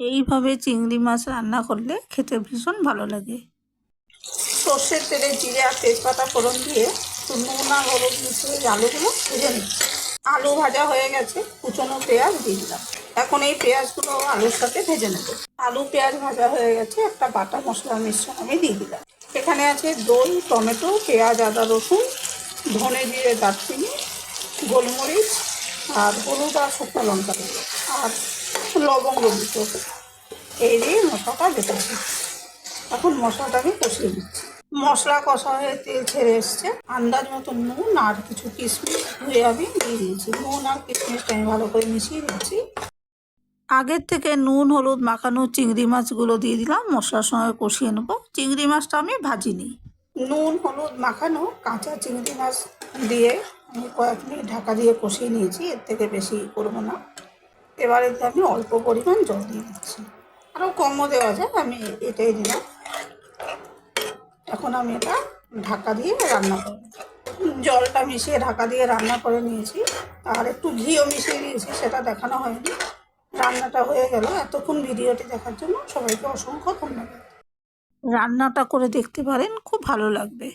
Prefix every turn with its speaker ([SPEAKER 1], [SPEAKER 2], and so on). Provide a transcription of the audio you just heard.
[SPEAKER 1] এইভাবে চিংড়ি মাছ রান্না করলে খেতে ভীষণ ভালো লাগে। সর্ষের তেলে জিরে আর তেজপাতা ফোড়ন দিয়ে নুন আর হলুদ মিশিয়ে আলুগুলো ভেজে নিচ্ছি। আলু ভাজা হয়ে গেছে, কুচনো পেঁয়াজ দিয়ে দিলাম। এখন এই পেঁয়াজগুলো আলুর সাথে ভেজে নেব। আলু পেঁয়াজ ভাজা হয়ে গেছে, একটা বাটা মশলার মিশ্রণ আমি দিয়ে দিলাম। এখানে আছে দই, টমেটো, পেঁয়াজ, আদা, রসুন, ধনে জিরে, দারচিনি, গোলমরিচ আর হলুদ আর শুকনো লঙ্কা আর লবঙ্গ দুটো এই দিয়ে মশলাটা বেটেছি এখন মশলাটাকে কষিয়ে দিচ্ছি মশলা কষা হয়ে তেল ছেড়ে এসছে। আন্দাজ মতো নুন আর কিছু কিশমিশ ধুয়ে আমি দিয়ে দিয়েছি। নুন আর কিশমিশটা আমি ভালো করে মিশিয়ে দিচ্ছি আগের থেকে নুন, হলুদ, মাখানো চিংড়ি মাছগুলো দিয়ে দিলাম। মশলার সঙ্গে কষিয়ে নেব। চিংড়ি মাছটা আমি ভাজিনি। নুন, হলুদ, মাখানো কাঁচা চিংড়ি মাছ দিয়ে আমি কয়েক মিনিট ঢাকা দিয়ে কষিয়ে নিয়েছি। এর থেকে বেশি করব না। এবার আমি অল্প পরিমাণ জল দিয়ে দিচ্ছি। আরও কমও দেওয়া যায়, আমি এটাই দিলাম। এখন আমি এটা ঢাকা দিয়ে রান্না করব। জলটা মিশিয়ে ঢাকা দিয়ে রান্না করে নিয়েছি। আর একটু ঘিও মিশিয়ে দিয়েছি, সেটা দেখানো হয়নি। রান্নাটা হয়ে গেল। এতক্ষণ ভিডিওটি দেখার জন্য সবাইকে অসংখ্য ধন্যবাদ। রান্নাটা করে দেখতে পারেন, খুব ভালো লাগবে।